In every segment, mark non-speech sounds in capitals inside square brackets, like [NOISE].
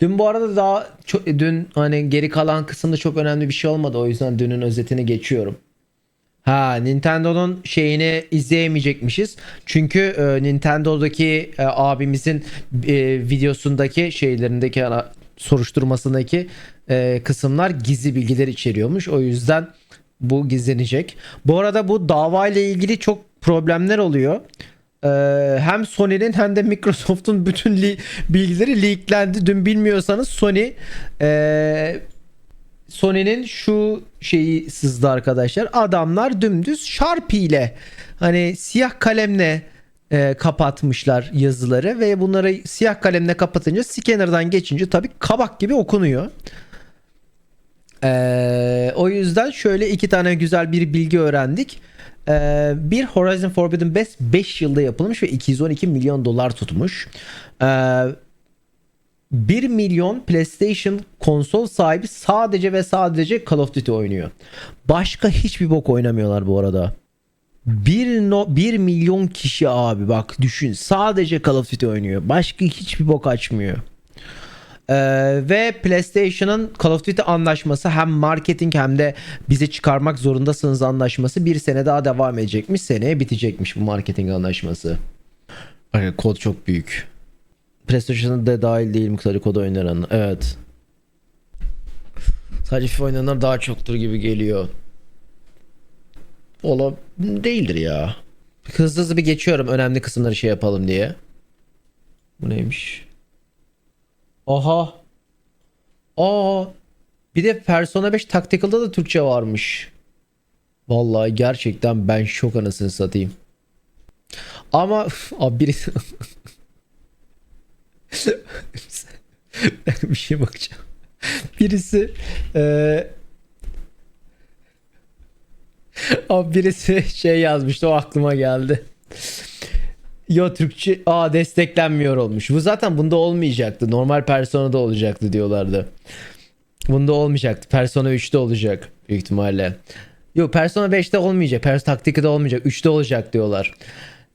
Dün bu arada daha çok, dün hani geri kalan kısımda çok önemli bir şey olmadı. O yüzden dünün özetini geçiyorum. Ha Nintendo'nun şeyini izleyemeyecekmişiz. Çünkü e, Nintendo'daki e, abimizin e, videosundaki şeylerindeki ana- soruşturmasındaki e, kısımlar gizli bilgiler içeriyormuş. O yüzden bu gizlenecek. Bu arada bu dava ile ilgili çok problemler oluyor. Ee, hem Sony'nin hem de Microsoft'un bütün li- bilgileri leaklendi. Dün bilmiyorsanız Sony ee, Sony'nin şu şeyi sızdı arkadaşlar. Adamlar dümdüz Sharpie ile hani siyah kalemle e, kapatmışlar yazıları ve bunları siyah kalemle kapatınca scanner'dan geçince tabii kabak gibi okunuyor. Ee, o yüzden şöyle iki tane güzel bir bilgi öğrendik. Ee, bir Horizon Forbidden West 5 yılda yapılmış ve 212 milyon dolar tutmuş. Ee, 1 milyon PlayStation konsol sahibi sadece ve sadece Call of Duty oynuyor. Başka hiçbir bok oynamıyorlar bu arada. 1, no, 1 milyon kişi abi bak düşün sadece Call of Duty oynuyor. Başka hiçbir bok açmıyor. Ee, ve PlayStation'ın Call of Duty anlaşması hem marketing hem de bize çıkarmak zorundasınız anlaşması bir sene daha devam edecekmiş. Seneye bitecekmiş bu marketing anlaşması. Ay, kod çok büyük. PlayStation'da da dahil değil mi sadece kod oynayan? Evet. Sadece FIFA oynayanlar daha çoktur gibi geliyor. Ola değildir ya. Hızlı hızlı bir geçiyorum önemli kısımları şey yapalım diye. Bu neymiş? Aha. Aa. Bir de Persona 5 Tactical'da da Türkçe varmış. Vallahi gerçekten ben şok anasını satayım. Ama abi birisi [LAUGHS] bir şey bakacağım. Birisi eee Abi birisi şey yazmıştı o aklıma geldi. Yo Türkçe aa desteklenmiyor olmuş. Bu zaten bunda olmayacaktı. Normal Persona'da olacaktı diyorlardı. Bunda olmayacaktı. Persona 3'te olacak büyük ihtimalle. Yok Persona 5'te olmayacak. Persona Tactica'da olmayacak. 3'te olacak diyorlar.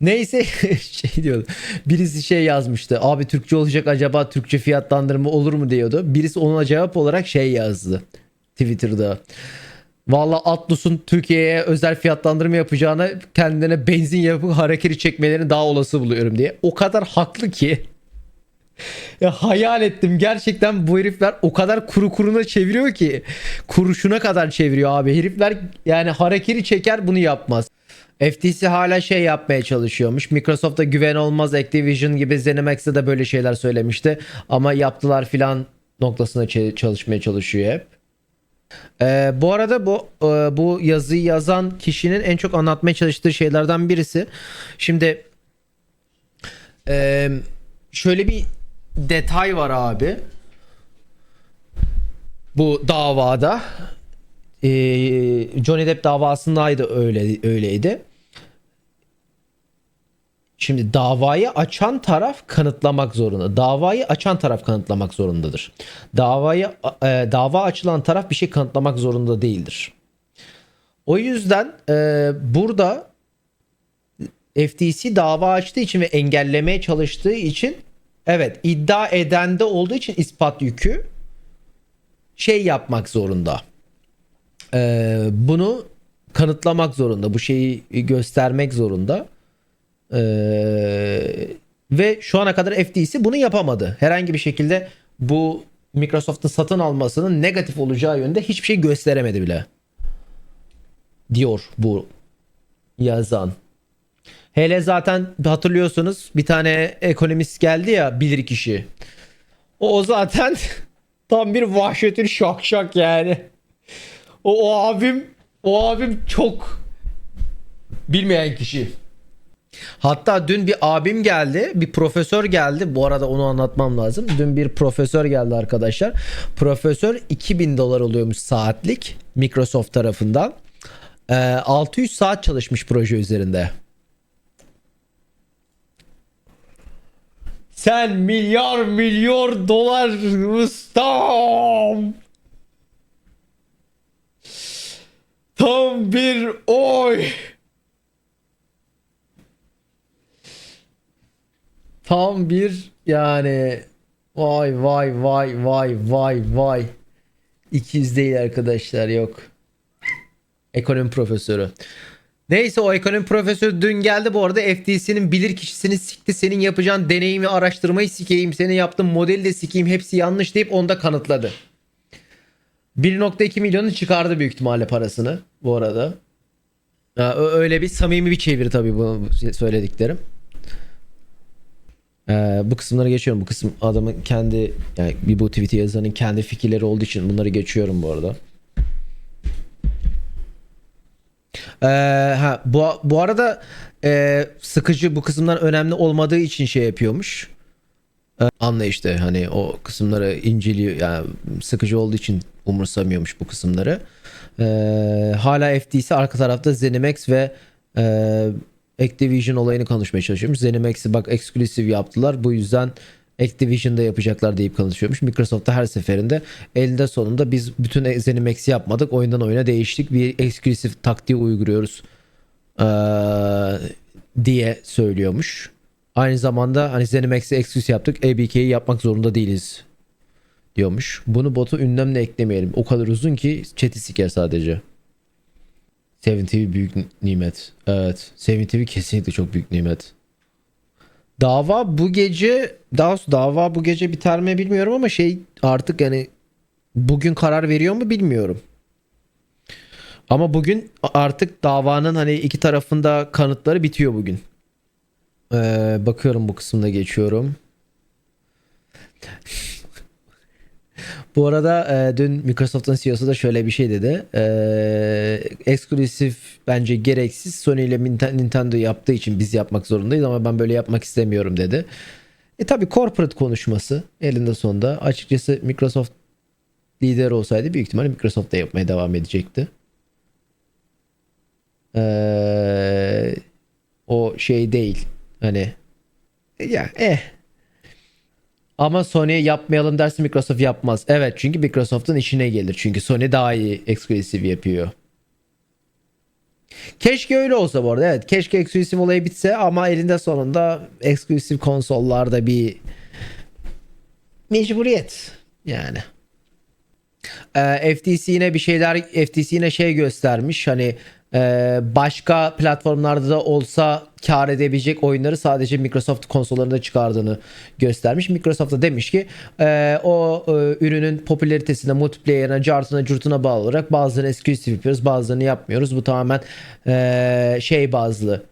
Neyse [LAUGHS] şey diyordu. Birisi şey yazmıştı. Abi Türkçe olacak acaba Türkçe fiyatlandırma olur mu diyordu. Birisi ona cevap olarak şey yazdı. Twitter'da. Valla Atlus'un Türkiye'ye özel fiyatlandırma yapacağına kendine benzin yapıp hareketi çekmelerini daha olası buluyorum diye. O kadar haklı ki. [LAUGHS] Ya hayal ettim gerçekten bu herifler o kadar kuru kuruna çeviriyor ki. Kuruşuna kadar çeviriyor abi. Herifler yani hareketi çeker bunu yapmaz. FTC hala şey yapmaya çalışıyormuş. Microsoft'a güven olmaz Activision gibi ZeniMax'te de böyle şeyler söylemişti. Ama yaptılar filan noktasına çalışmaya çalışıyor hep. Ee, bu arada bu e, bu yazıyı yazan kişinin en çok anlatmaya çalıştığı şeylerden birisi. Şimdi e, şöyle bir detay var abi. Bu davada Ee, Johnny Depp davasındaydı öyle öyleydi. Şimdi davayı açan taraf kanıtlamak zorunda. Davayı açan taraf kanıtlamak zorundadır. Davayı e, dava açılan taraf bir şey kanıtlamak zorunda değildir. O yüzden e, burada FTC dava açtığı için ve engellemeye çalıştığı için evet iddia edende olduğu için ispat yükü şey yapmak zorunda. E, bunu kanıtlamak zorunda. Bu şeyi göstermek zorunda. Ee, ve şu ana kadar FTC bunu yapamadı. Herhangi bir şekilde bu Microsoft'un satın almasının negatif olacağı yönde hiçbir şey gösteremedi bile. Diyor bu yazan. Hele zaten hatırlıyorsunuz bir tane ekonomist geldi ya bilir kişi. O, o zaten [LAUGHS] tam bir vahşetin şak şak yani. O, o abim o abim çok bilmeyen kişi. Hatta dün bir abim geldi, bir profesör geldi. Bu arada onu anlatmam lazım. Dün bir profesör geldi arkadaşlar. Profesör 2000 dolar oluyormuş saatlik Microsoft tarafından. Ee, 600 saat çalışmış proje üzerinde. Sen milyar milyar dolar ustam. Tam bir oy. Tam bir yani Vay vay vay vay vay vay. 200 değil arkadaşlar yok. Ekonomi profesörü. Neyse o ekonomi profesörü dün geldi bu arada FTC'nin bilir kişisini sikti. Senin yapacağın deneyimi araştırmayı sikeyim. Senin yaptığın modeli de sikeyim. Hepsi yanlış deyip onu da kanıtladı. 1.2 milyonu çıkardı büyük ihtimalle parasını bu arada. Öyle bir samimi bir çeviri tabii bu söylediklerim. Ee, bu kısımları geçiyorum. Bu kısım adamın kendi yani bir bu tweet'i yazanın kendi fikirleri olduğu için bunları geçiyorum bu arada. Ee, ha bu bu arada e, sıkıcı bu kısımlar önemli olmadığı için şey yapıyormuş. Ee, anla işte hani o kısımları inceliyor yani sıkıcı olduğu için umursamıyormuş bu kısımları. Ee, hala FTC arka tarafta ZeniMax ve e, Activision olayını konuşmaya çalışıyormuş. ZeniMax'i bak exclusive yaptılar. Bu yüzden Activision'da yapacaklar deyip konuşuyormuş. Microsoft da her seferinde elinde sonunda biz bütün ZeniMax'i yapmadık. Oyundan oyuna değiştik. Bir exclusive taktiği uyguluyoruz ee, diye söylüyormuş. Aynı zamanda hani ZeniMax'i exclusive yaptık. ABK'yi yapmak zorunda değiliz diyormuş. Bunu botu ünlemle eklemeyelim. O kadar uzun ki chat'i siker sadece. Seven TV büyük nimet. Evet. Seven TV kesinlikle çok büyük nimet. Dava bu gece daha dava bu gece biter mi bilmiyorum ama şey artık yani bugün karar veriyor mu bilmiyorum. Ama bugün artık davanın hani iki tarafında kanıtları bitiyor bugün. Ee, bakıyorum bu kısımda geçiyorum. Bu arada e, dün Microsoft'un CEO'su da şöyle bir şey dedi. E, eksklusif bence gereksiz. Sony ile Nintendo yaptığı için biz yapmak zorundayız ama ben böyle yapmak istemiyorum dedi. E tabi corporate konuşması elinde sonunda. Açıkçası Microsoft lider olsaydı büyük ihtimalle Microsoft da yapmaya devam edecekti. E, o şey değil. Hani ya eh ama Sony'ye yapmayalım derse Microsoft yapmaz. Evet çünkü Microsoft'un işine gelir. Çünkü Sony daha iyi exclusive yapıyor. Keşke öyle olsa bu arada. Evet keşke exclusive olayı bitse ama elinde sonunda exclusive konsollarda bir mecburiyet yani. Ee, FTC yine bir şeyler FTC yine şey göstermiş hani e, başka platformlarda da olsa kar edebilecek oyunları sadece Microsoft konsollarında çıkardığını göstermiş. Microsoft da demiş ki e, o e, ürünün popülaritesine, multiplayer'ına, cartına, curtuna bağlı olarak bazılarını exclusive yapıyoruz, bazılarını yapmıyoruz. Bu tamamen e, şey bazlı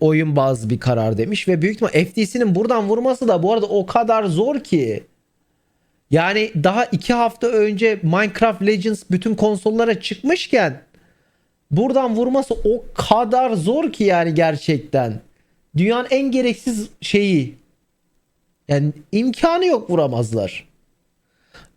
oyun bazlı bir karar demiş ve büyük ihtimal FTC'nin buradan vurması da bu arada o kadar zor ki. Yani daha iki hafta önce Minecraft Legends bütün konsollara çıkmışken buradan vurması o kadar zor ki yani gerçekten. Dünyanın en gereksiz şeyi. Yani imkanı yok vuramazlar.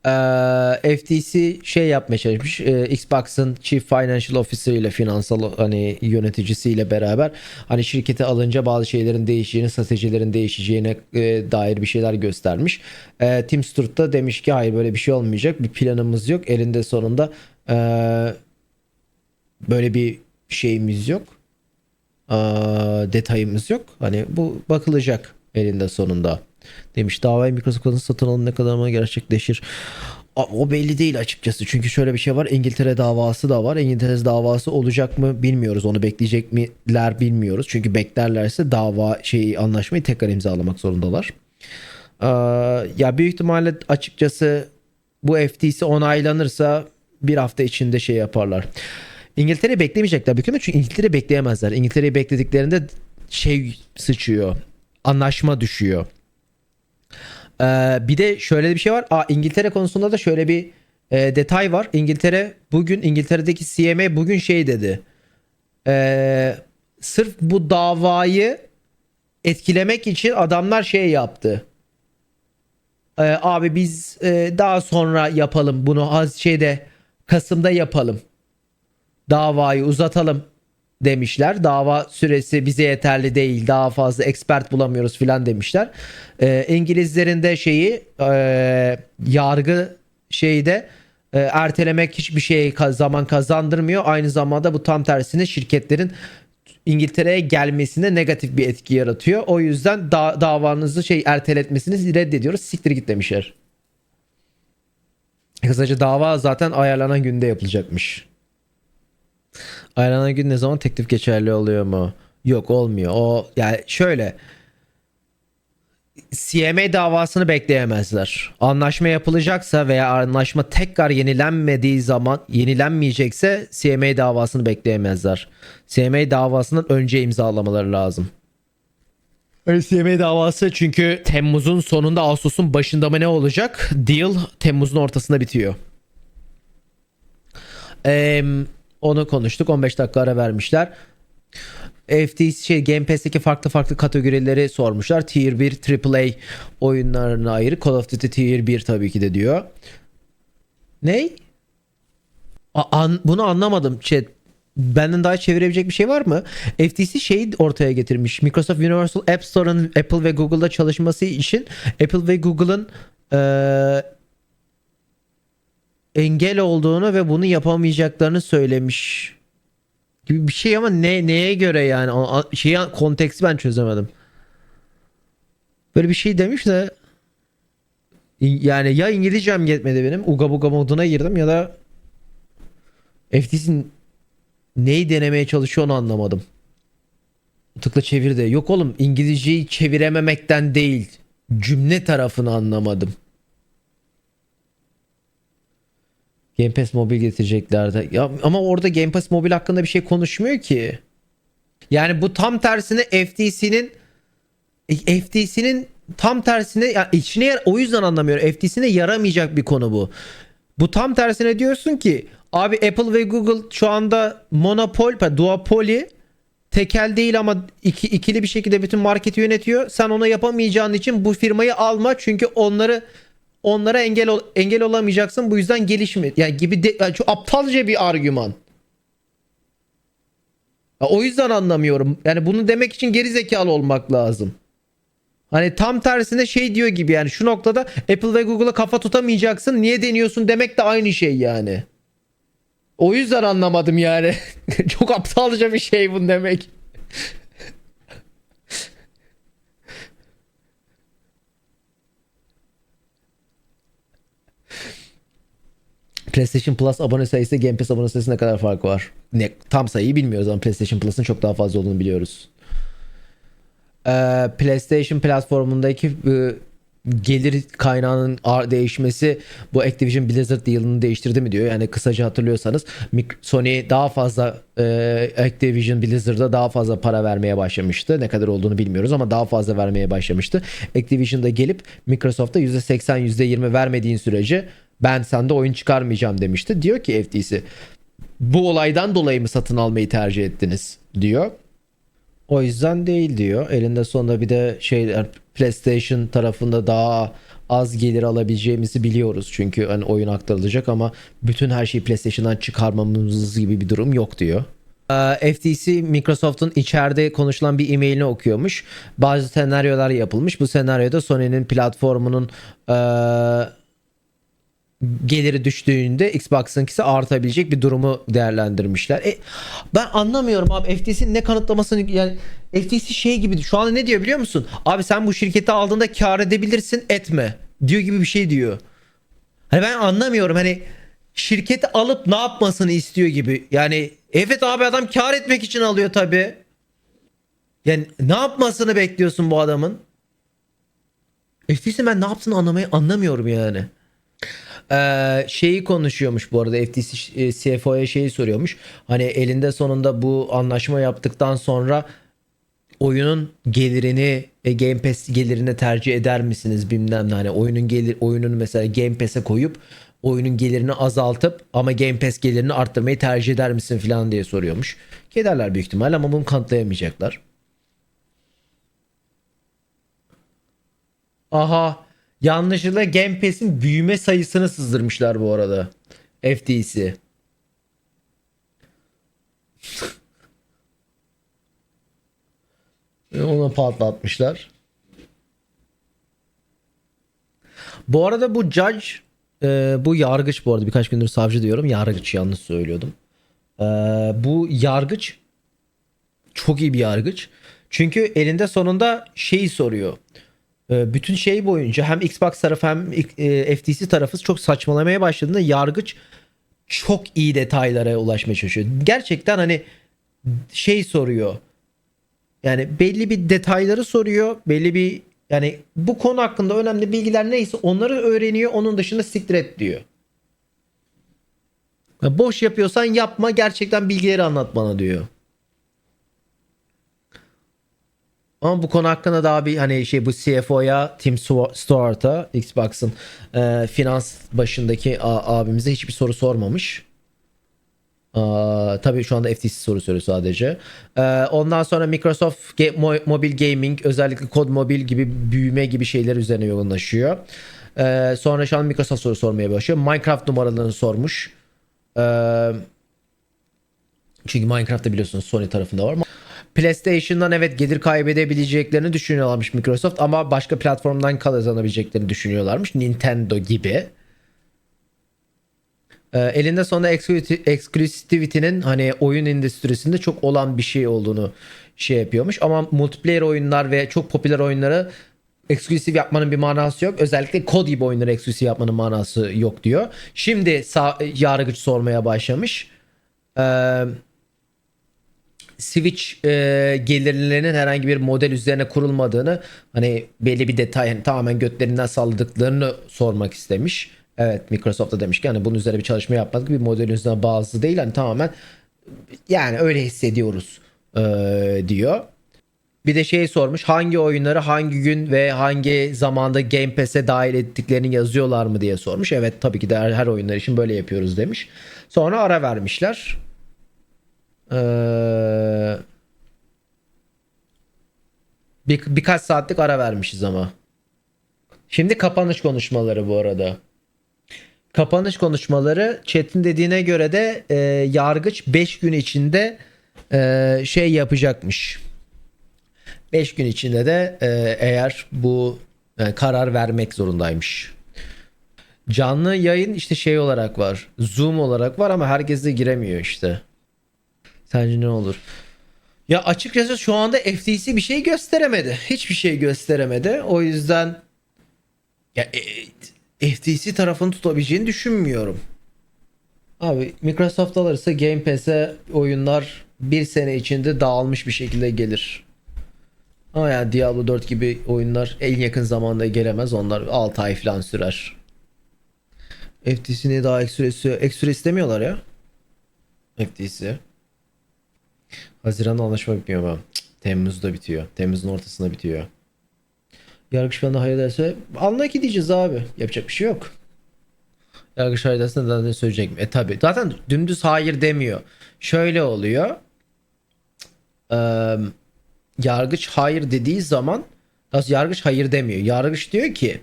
Ee, FTC şey yapmaya çalışmış. Ee, Xbox'ın Chief Financial Officer ile finansal hani yöneticisiyle beraber hani şirkete alınca bazı şeylerin değişeceğini, stratejilerin değişeceğine e, dair bir şeyler göstermiş. Ee, Tim Stewart da demiş ki hayır böyle bir şey olmayacak. Bir planımız yok. Elinde sonunda e, böyle bir şeyimiz yok. Aa, detayımız yok. Hani bu bakılacak elinde sonunda demiş. Davayı Microsoft'un satın alımı ne kadar ama gerçekleşir. O belli değil açıkçası. Çünkü şöyle bir şey var. İngiltere davası da var. İngiltere davası olacak mı bilmiyoruz. Onu bekleyecek miler bilmiyoruz. Çünkü beklerlerse dava şeyi anlaşmayı tekrar imzalamak zorundalar. Ee, ya büyük ihtimalle açıkçası bu FTC onaylanırsa bir hafta içinde şey yaparlar. İngiltere beklemeyecekler büyük ihtimalle çünkü İngiltere bekleyemezler. İngiltere'yi beklediklerinde şey sıçıyor. Anlaşma düşüyor. Ee, bir de şöyle bir şey var. Aa, İngiltere konusunda da şöyle bir e, detay var. İngiltere bugün İngiltere'deki CMA bugün şey dedi. Ee, sırf bu davayı etkilemek için adamlar şey yaptı. Ee, abi biz e, daha sonra yapalım bunu az şeyde Kasım'da yapalım. Davayı uzatalım demişler. Dava süresi bize yeterli değil. Daha fazla expert bulamıyoruz filan demişler. Ee, İngilizlerin de şeyi e, yargı şeyde e, ertelemek hiçbir şey zaman kazandırmıyor. Aynı zamanda bu tam tersine şirketlerin İngiltere'ye gelmesine negatif bir etki yaratıyor. O yüzden da- davanızı şey erteletmesini reddediyoruz. Siktir git demişler. Kısaca dava zaten ayarlanan günde yapılacakmış. Ayarlanan gün ne zaman teklif geçerli oluyor mu? Yok olmuyor. O yani şöyle CMA davasını bekleyemezler. Anlaşma yapılacaksa veya anlaşma tekrar yenilenmediği zaman yenilenmeyecekse CMA davasını bekleyemezler. CMA davasının önce imzalamaları lazım. CMA davası çünkü Temmuz'un sonunda Ağustos'un başında mı ne olacak? Deal Temmuz'un ortasında bitiyor. Eee, onu konuştuk. 15 dakika ara vermişler. FTC şey Game Pass'teki farklı farklı kategorileri sormuşlar. Tier 1 AAA oyunlarına ayrı. Call of Duty Tier 1 tabii ki de diyor. Ney? An- bunu anlamadım chat. Benden daha çevirebilecek bir şey var mı? FTC şeyi ortaya getirmiş. Microsoft Universal App Store'ın Apple ve Google'da çalışması için Apple ve Google'ın eee, engel olduğunu ve bunu yapamayacaklarını söylemiş gibi bir şey ama ne neye göre yani şeyi konteksti ben çözemedim. Böyle bir şey demiş de yani ya İngilizcem yetmedi benim uga buga moduna girdim ya da FTC'nin neyi denemeye çalışıyor onu anlamadım. Tıkla çevir de. Yok oğlum İngilizceyi çevirememekten değil. Cümle tarafını anlamadım. Game Pass Mobil getireceklerdi. Ya ama orada Game Pass Mobil hakkında bir şey konuşmuyor ki. Yani bu tam tersine FTC'nin FTC'nin tam tersine ya içine yar- o yüzden anlamıyorum. FTC'ne yaramayacak bir konu bu. Bu tam tersine diyorsun ki abi Apple ve Google şu anda monopol, duopoly tekel değil ama iki, ikili bir şekilde bütün marketi yönetiyor. Sen ona yapamayacağın için bu firmayı alma çünkü onları onlara engel ol- engel olamayacaksın. Bu yüzden gelişme yani gibi de, yani çok aptalca bir argüman. Ya o yüzden anlamıyorum. Yani bunu demek için geri zekalı olmak lazım. Hani tam tersine şey diyor gibi yani şu noktada Apple ve Google'a kafa tutamayacaksın. Niye deniyorsun demek de aynı şey yani. O yüzden anlamadım yani. [LAUGHS] Çok aptalca bir şey bu demek. PlayStation Plus abone sayısı Game Pass abone sayısı ne kadar fark var? Ne tam sayıyı bilmiyoruz ama PlayStation Plus'ın çok daha fazla olduğunu biliyoruz. Ee, PlayStation platformundaki e, gelir kaynağının değişmesi bu Activision Blizzard deal'ını değiştirdi mi diyor. Yani kısaca hatırlıyorsanız Sony daha fazla e, Activision Blizzard'a daha fazla para vermeye başlamıştı. Ne kadar olduğunu bilmiyoruz ama daha fazla vermeye başlamıştı. Activision'da gelip Microsoft'a %80 %20 vermediğin sürece ben sende oyun çıkarmayacağım demişti. Diyor ki FTC bu olaydan dolayı mı satın almayı tercih ettiniz diyor. O yüzden değil diyor. Elinde sonunda bir de şeyler PlayStation tarafında daha az gelir alabileceğimizi biliyoruz. Çünkü hani oyun aktarılacak ama bütün her şeyi PlayStation'dan çıkarmamız gibi bir durum yok diyor. Ee, FTC Microsoft'un içeride konuşulan bir e-mailini okuyormuş. Bazı senaryolar yapılmış. Bu senaryoda Sony'nin platformunun ee, geliri düştüğünde Xbox'ınkisi artabilecek bir durumu değerlendirmişler. E, ben anlamıyorum abi FTC'nin ne kanıtlamasını yani FTC şey gibi şu anda ne diyor biliyor musun? Abi sen bu şirketi aldığında kar edebilirsin etme diyor gibi bir şey diyor. Hani ben anlamıyorum hani şirketi alıp ne yapmasını istiyor gibi. Yani evet abi adam kar etmek için alıyor tabi. Yani ne yapmasını bekliyorsun bu adamın? FTC ben ne yaptığını anlamayı anlamıyorum yani. Ee, şeyi konuşuyormuş bu arada FTC e, CFO'ya şeyi soruyormuş. Hani elinde sonunda bu anlaşma yaptıktan sonra oyunun gelirini e, Game Pass gelirini tercih eder misiniz bilmem ne hani oyunun gelir oyunun mesela Game Pass'e koyup oyunun gelirini azaltıp ama Game Pass gelirini arttırmayı tercih eder misin falan diye soruyormuş. Kederler büyük ihtimal ama bunu kanıtlayamayacaklar. Aha yanlışlıkla Game Pass'in büyüme sayısını sızdırmışlar bu arada. FTC. [LAUGHS] Onu patlatmışlar. Bu arada bu judge e, bu yargıç bu arada birkaç gündür savcı diyorum yargıç yanlış söylüyordum. E, bu yargıç çok iyi bir yargıç. Çünkü elinde sonunda şeyi soruyor. Ee, Bütün şey boyunca hem Xbox tarafı hem e, FTC tarafı çok saçmalamaya başladığında yargıç çok iyi detaylara ulaşmaya çalışıyor. Gerçekten hani şey soruyor. Yani belli bir detayları soruyor. Belli bir yani bu konu hakkında önemli bilgiler neyse onları öğreniyor. Onun dışında siktir et diyor. Boş yapıyorsan yapma gerçekten bilgileri anlat bana diyor. Ama bu konu hakkında daha bir hani şey bu CFO'ya Tim Stewart'a Xbox'ın e, finans başındaki a- abimize hiçbir soru sormamış. Aa, tabii şu anda FTC soru soruyor sadece. Ee, ondan sonra Microsoft Ga- Mo- Mobile Gaming özellikle Kod Mobil gibi büyüme gibi şeyler üzerine yoğunlaşıyor. Ee, sonra şu an Microsoft soru sormaya başlıyor. Minecraft numaralarını sormuş. Ee, çünkü Minecraft'ta biliyorsunuz Sony tarafında var. PlayStation'dan evet gelir kaybedebileceklerini düşünüyorlarmış Microsoft ama başka platformdan kazanabileceklerini düşünüyorlarmış. Nintendo gibi. Ee, elinde sonunda exclusi- exclusivity'nin hani oyun endüstrisinde çok olan bir şey olduğunu şey yapıyormuş. Ama multiplayer oyunlar ve çok popüler oyunları eksklusif yapmanın bir manası yok. Özellikle kod gibi oyunları eksklusif yapmanın manası yok diyor. Şimdi sağ, yargıç sormaya başlamış. Ee, Switch e, gelirlerinin herhangi bir model üzerine kurulmadığını hani belli bir detay yani tamamen götlerinden salladıklarını sormak istemiş. Evet Microsoft da demiş ki hani bunun üzerine bir çalışma yapmadık bir model üzerine bazı değil hani tamamen yani öyle hissediyoruz e, diyor. Bir de şey sormuş hangi oyunları hangi gün ve hangi zamanda Game Pass'e dahil ettiklerini yazıyorlar mı diye sormuş. Evet tabii ki de her, her oyunlar için böyle yapıyoruz demiş. Sonra ara vermişler. Ee, bir, birkaç saatlik ara vermişiz ama. Şimdi kapanış konuşmaları bu arada. Kapanış konuşmaları chat'in dediğine göre de e, yargıç 5 gün içinde e, şey yapacakmış. 5 gün içinde de e, eğer bu e, karar vermek zorundaymış. Canlı yayın işte şey olarak var. Zoom olarak var ama herkes de giremiyor işte. Sence ne olur? Ya açıkçası şu anda FTC bir şey gösteremedi. Hiçbir şey gösteremedi. O yüzden ya e, FTC tarafını tutabileceğini düşünmüyorum. Abi Microsoft alırsa Game Pass'e oyunlar bir sene içinde dağılmış bir şekilde gelir. Ama yani Diablo 4 gibi oyunlar en yakın zamanda gelemez. Onlar 6 ay falan sürer. FTC'ni daha ekstra, ekstra istemiyorlar ya. FTC. Haziran'da anlaşma bitmiyor mu? Temmuz'da bitiyor. Temmuz'un ortasında bitiyor. Yargıç bana hayır derse anla ki diyeceğiz abi. Yapacak bir şey yok. Yargıç hayır derse neden ne söyleyecek mi? E tabi. Zaten dümdüz hayır demiyor. Şöyle oluyor. Eee yargıç hayır dediği zaman yargıç hayır demiyor. Yargıç diyor ki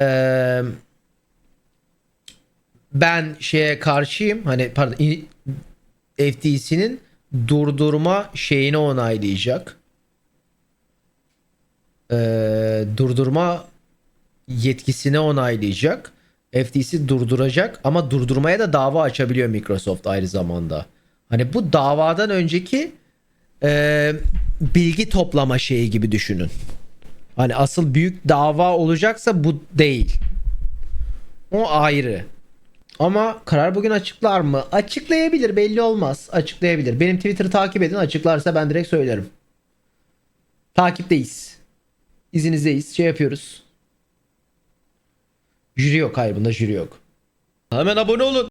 eee, ben şeye karşıyım hani pardon FTC'nin durdurma şeyini onaylayacak. Eee, durdurma yetkisini onaylayacak. FTC durduracak ama durdurmaya da dava açabiliyor Microsoft ayrı zamanda. Hani bu davadan önceki e, bilgi toplama şeyi gibi düşünün. Hani asıl büyük dava olacaksa bu değil. O ayrı. Ama karar bugün açıklar mı? Açıklayabilir belli olmaz. Açıklayabilir. Benim Twitter'ı takip edin. Açıklarsa ben direkt söylerim. Takipteyiz. İzinizdeyiz. Şey yapıyoruz. Jüri yok. Hayır bunda jüri yok. Hemen abone olun.